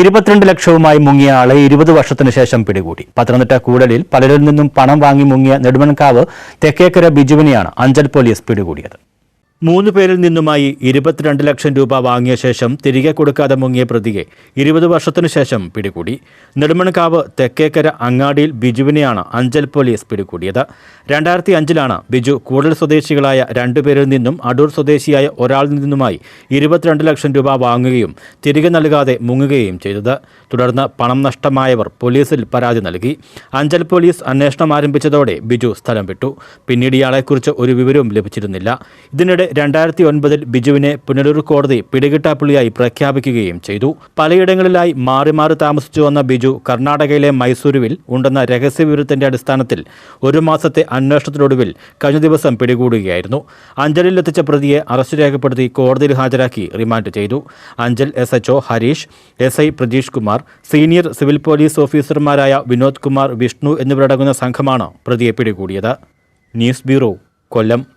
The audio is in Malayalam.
ഇരുപത്തിരണ്ട് ലക്ഷവുമായി മുങ്ങിയ ആളെ ഇരുപത് വർഷത്തിനു ശേഷം പിടികൂടി. പത്തനംതിട്ട കൂടലിൽ പലരിൽ നിന്നും പണം വാങ്ങി മുങ്ങിയ നെടുമൺകാവ് തെക്കേക്കര ബിജുവിനെയാണ് അഞ്ചൽ പോലീസ് പിടികൂടിയത്. മൂന്ന് പേരിൽ നിന്നുമായി ഇരുപത്തിരണ്ട് ലക്ഷം രൂപ വാങ്ങിയ ശേഷം തിരികെ കൊടുക്കാതെ മുങ്ങിയ പ്രതിയെ ഇരുപത് വർഷത്തിനു ശേഷം പിടികൂടി. നെടുമണക്കാവ് തെക്കേക്കര അങ്ങാടിയിൽ ബിജുവിനെയാണ് അഞ്ചൽ പോലീസ് പിടികൂടിയത്. രണ്ടായിരത്തി അഞ്ചിലാണ് ബിജു കൂടൽ സ്വദേശികളായ രണ്ടുപേരിൽ നിന്നും അടൂർ സ്വദേശിയായ ഒരാളിൽ നിന്നുമായി ഇരുപത്തിരണ്ട് ലക്ഷം രൂപ വാങ്ങുകയും തിരികെ നൽകാതെ മുങ്ങുകയും ചെയ്തത്. തുടർന്ന് പണം നഷ്ടമായവർ പോലീസിൽ പരാതി നൽകി. അഞ്ചൽ പോലീസ് അന്വേഷണം ആരംഭിച്ചതോടെ ബിജു സ്ഥലം വിട്ടു. പിന്നീട് ഇയാളെക്കുറിച്ച് ഒരു വിവരവും ലഭിച്ചിരുന്നില്ല. ഇതിനിടെ രണ്ടായിരത്തി ഒൻപതിൽ ബിജുവിനെ പുനലൂർ കോടതി പിടികിട്ടാപ്പുള്ളിയായി പ്രഖ്യാപിക്കുകയും ചെയ്തു. പലയിടങ്ങളിലായി മാറി മാറി താമസിച്ചു വന്ന ബിജു കർണാടകയിലെ മൈസൂരുവിൽ ഉണ്ടെന്ന രഹസ്യവിവരത്തിന്റെ അടിസ്ഥാനത്തിൽ ഒരു മാസത്തെ അന്വേഷണത്തിനൊടുവിൽ കഴിഞ്ഞ ദിവസം പിടികൂടുകയായിരുന്നു. അഞ്ചലിലെത്തിച്ച പ്രതിയെ അറസ്റ്റ് രേഖപ്പെടുത്തി കോടതിയിൽ ഹാജരാക്കി റിമാൻഡ് ചെയ്തു. Anchal S H O Harish S I Prajeesh Kumar senior civil police ഓഫീസർമാരായ വിനോദ് കുമാർ വിഷ്ണു എന്നിവരടങ്ങുന്ന സംഘമാണ് പ്രതിയെ പിടികൂടിയത്. News bureau Kollam.